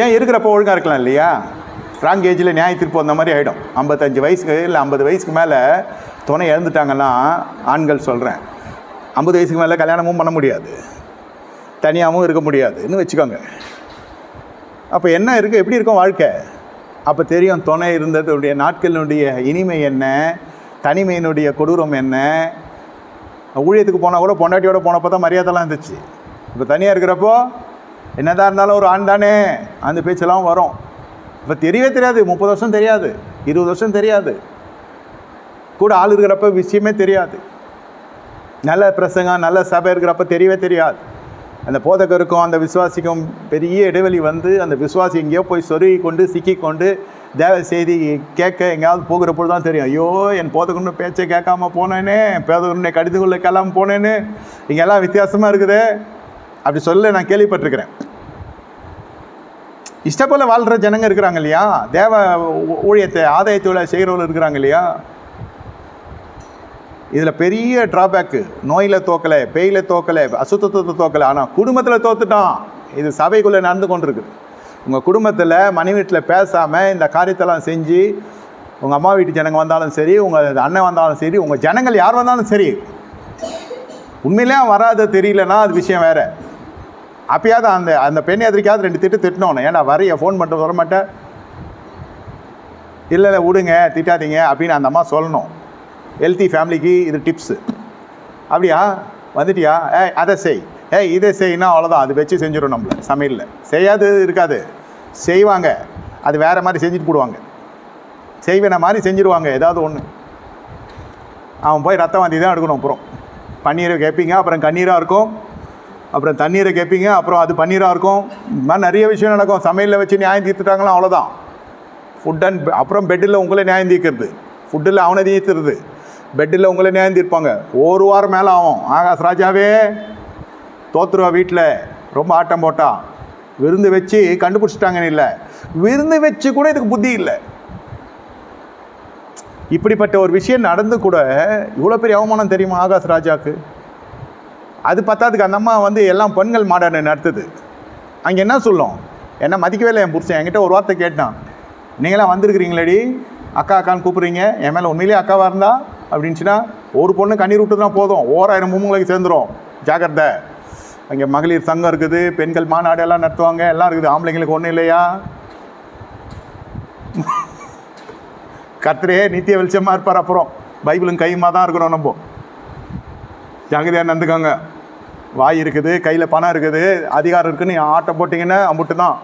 ஏன் இருக்கிறப்ப ஒழுங்காக இருக்கலாம் இல்லையா? ராங் ஏஜில் நியாய தீர்ப்பு அந்த மாதிரி ஆகிடும் ஐம்பத்தஞ்சு வயசுக்கு இல்லை ஐம்பது வயசுக்கு மேலே துணை இழந்துட்டாங்கன்னா ஆண்கள் சொல்கிறேன் ஐம்பது வயசுக்கு மேலே கல்யாணமும் பண்ண முடியாது. தனியாகவும் இருக்க முடியாதுன்னு வச்சுக்கோங்க. அப்போ என்ன இருக்குது எப்படி இருக்கும் வாழ்க்கை? அப்போ தெரியும் துணை இருந்ததுடைய நாட்களினுடைய இனிமை என்ன? தனிமையினுடைய கொடூரம் என்ன? ஊழியத்துக்கு போனால் கூட பொண்டாட்டியோட போனப்போ தான் மரியாதைலாம் இருந்துச்சு. இப்போ தனியாக இருக்கிறப்போ என்னதான் இருந்தாலும் ஒரு ஆண் தானே? அந்த பேச்செல்லாம் வரும். இப்போ தெரியவே தெரியாது. முப்பது வருஷம் தெரியாது. இருபது வருஷம் தெரியாது. கூட ஆள் இருக்கிறப்ப விஷயமே தெரியாது. நல்ல பிரசங்கம் நல்ல சபை இருக்கிறப்ப தெரியவே தெரியாது. அந்த போதகருக்கும் அந்த விசுவாசிக்கும் பெரிய இடைவெளி வந்து அந்த விசுவாசி எங்கேயோ போய் சொருகி கொண்டு சிக்கி கொண்டு தேவ செய்தி கேட்க எங்கேயாவது போகிற பொழுது தான் தெரியும். ஐயோ என் போதகன்னு பேச்சை கேட்காம போனேனே. பேதகருடைய கடிதக்குள்ளே கிளம்ப போனேன்னு இங்கெல்லாம் வித்தியாசமாக இருக்குதே. அப்படி சொல்ல நான் கேள்விப்பட்டிருக்கிறேன். இஷ்ட போல் வாழ்கிற ஜனங்க இருக்கிறாங்க இல்லையா? தேவ ஊழியத்தை ஆதாயத்தோட செய்கிறவர்கள் இருக்கிறாங்க இல்லையா? இதில் பெரிய ட்ராபேக்கு நோயில் தோக்கலை பேயில் தோக்கலை அசுத்தத்தை தோக்கலை. ஆனால் குடும்பத்தில் தோத்துட்டான். இது சபைக்குள்ளே நடந்து கொண்டிருக்கு. உங்கள் குடும்பத்தில் மனைவி வீட்டில் பேசாமல் இந்த காரியத்தெல்லாம் செஞ்சு உங்கள் அம்மா வீட்டு ஜனங்க வந்தாலும் சரி உங்கள் அண்ணன் வந்தாலும் சரி உங்கள் ஜனங்கள் யார் வந்தாலும் சரி உண்மையிலே வராத வராது தெரியலன்னா அது விஷயம் வேறு. அப்பயாவது அந்த அந்த பெண் எதிரிக்காவது ரெண்டு திட்டு திட்டணும் ஏன்னா வரைய ஃபோன் பண்ணிட்டு வர மாட்டேன் இல்லை இல்லை விடுங்க திட்டாதீங்க அப்படின்னு அந்த அம்மா சொல்லணும். ஹெல்த்தி ஃபேமிலிக்கு இது டிப்ஸு அப்படியா? வந்துட்டியா? ஏ அதை செய். ஏய் இதை செய்யினா அவ்வளோதான் அது வச்சு செஞ்சிடும் நம்ம சமையலில். செய்யாது இருக்காது. செய்வாங்க. அது வேறு மாதிரி செஞ்சுட்டு போடுவாங்க. செய்வேன மாதிரி செஞ்சுருவாங்க ஏதாவது ஒன்று அவன் போய் ரத்தம் வாந்தி தான் எடுக்கணும் அப்புறம். பன்னீரை கேட்பீங்க அப்புறம் கண்ணீராக இருக்கும். அப்புறம் தண்ணீரை கேட்பீங்க அப்புறம் அது பன்னீராக இருக்கும். இது மாதிரி நிறைய விஷயம் நடக்கும். சமையலில் வச்சு நியாயம் தீர்த்துட்டாங்களா அவ்வளோதான் ஃபுட் அண்ட் அப்புறம் பெட்டில் உங்களை நியாயம் தீர்க்கிறது. ஃபுட்டில் அவனை தீர்த்துறது. பெட்டில் உங்களை நியாயம் தீர்ப்பாங்க. ஒரு வாரம் மேலே ஆகும். ஆகாஷ் ராஜாவே தோத்துருவா வீட்டில் ரொம்ப ஆட்டம் போட்டா. விருந்து வச்சு கண்டுபிடிச்சிட்டாங்கன்னு இல்லை. விருந்து வச்சு கூட இதுக்கு புத்தி இல்லை. இப்படிப்பட்ட ஒரு விஷயம் நடந்து கூட இவ்வளோ பெரிய அவமானம் தெரியுமா ஆகாஷ் ராஜாவுக்கு அது பத்தாதுக்கு அந்த அம்மா வந்து எல்லாம் பெண்கள் மாடர்ன் நடத்துது. அங்கே என்ன சொல்லும்? என்ன மதிக்கவே இல்லை என் புருஷன். என்கிட்ட ஒரு வார்த்தை கேட்டான். நீங்களாம் வந்திருக்கிறீங்களேடி. அக்கா அக்கான்னு கூப்பிட்றீங்க. என் மேலே உண்மையிலேயே அக்காவாக இருந்தா? அப்படின்ச்சுன்னா ஒரு பொண்ணு கண்ணீர் விட்டு தான் போதும். ஓராயிரம் மூமுங்களுக்கு சேர்ந்துரும். ஜாக்கிரதை. அங்கே மகளிர் சங்கம் இருக்குது. பெண்கள் மாநாடு எல்லாம் நடத்துவாங்க. எல்லாம் இருக்குது. ஆம்பளைங்களுக்கு ஒன்றும் இல்லையா? கர்த்தரே நித்திய வெளிச்சமாக இருப்பார் அப்புறம். பைபிளும் கையுமாக தான் இருக்கணும் நம்ம. ஜாகிரதையாக நடந்துக்கோங்க. வாய் இருக்குது கையில் பணம் இருக்குது அதிகாரம் இருக்குன்னு ஆட்டை போட்டிங்கன்னா அம்புட்டு தான்.